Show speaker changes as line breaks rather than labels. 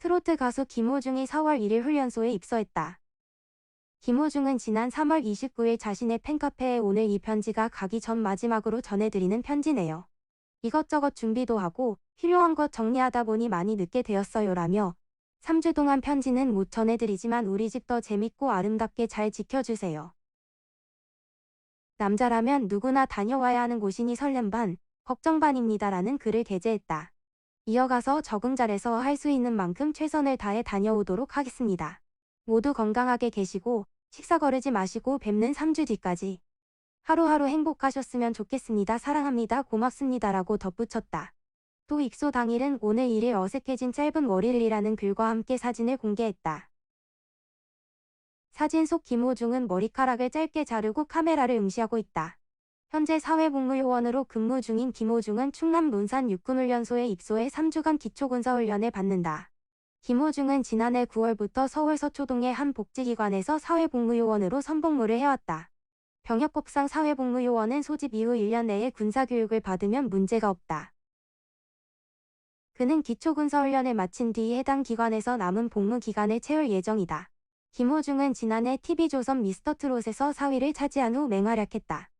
트로트 가수 김호중이 4월 1일 훈련소에 입소했다. 김호중은 지난 3월 29일 자신의 팬카페에 오늘 이 편지가 가기 전 마지막으로 전해드리는 편지네요. 이것저것 준비도 하고 필요한 것 정리하다 보니 많이 늦게 되었어요 라며 3주 동안 편지는 못 전해드리지만 우리 집 더 재밌고 아름답게 잘 지켜주세요. 남자라면 누구나 다녀와야 하는 곳이니 설렘 반, 걱정 반입니다라는 글을 게재했다. 이어가서 적응 잘해서 할 수 있는 만큼 최선을 다해 다녀오도록 하겠습니다. 모두 건강하게 계시고 식사 거르지 마시고 뵙는 3주 뒤까지 하루하루 행복하셨으면 좋겠습니다. 사랑합니다. 고맙습니다라고 덧붙였다. 또 익소 당일은 오늘 일일 어색해진 짧은 머리를이라는 글과 함께 사진을 공개했다. 사진 속 김호중은 머리카락을 짧게 자르고 카메라를 응시하고 있다. 현재 사회복무요원으로 근무 중인 김호중은 충남 문산 육군훈련소에 입소해 3주간 기초군사훈련을 받는다. 김호중은 지난해 9월부터 서울 서초동의 한 복지기관에서 사회복무요원으로 선복무를 해왔다. 병역법상 사회복무요원은 소집 이후 1년 내에 군사교육을 받으면 문제가 없다. 그는 기초군사훈련을 마친 뒤 해당 기관에서 남은 복무 기간을 채울 예정이다. 김호중은 지난해 TV조선 미스터트롯에서 4위를 차지한 후 맹활약했다.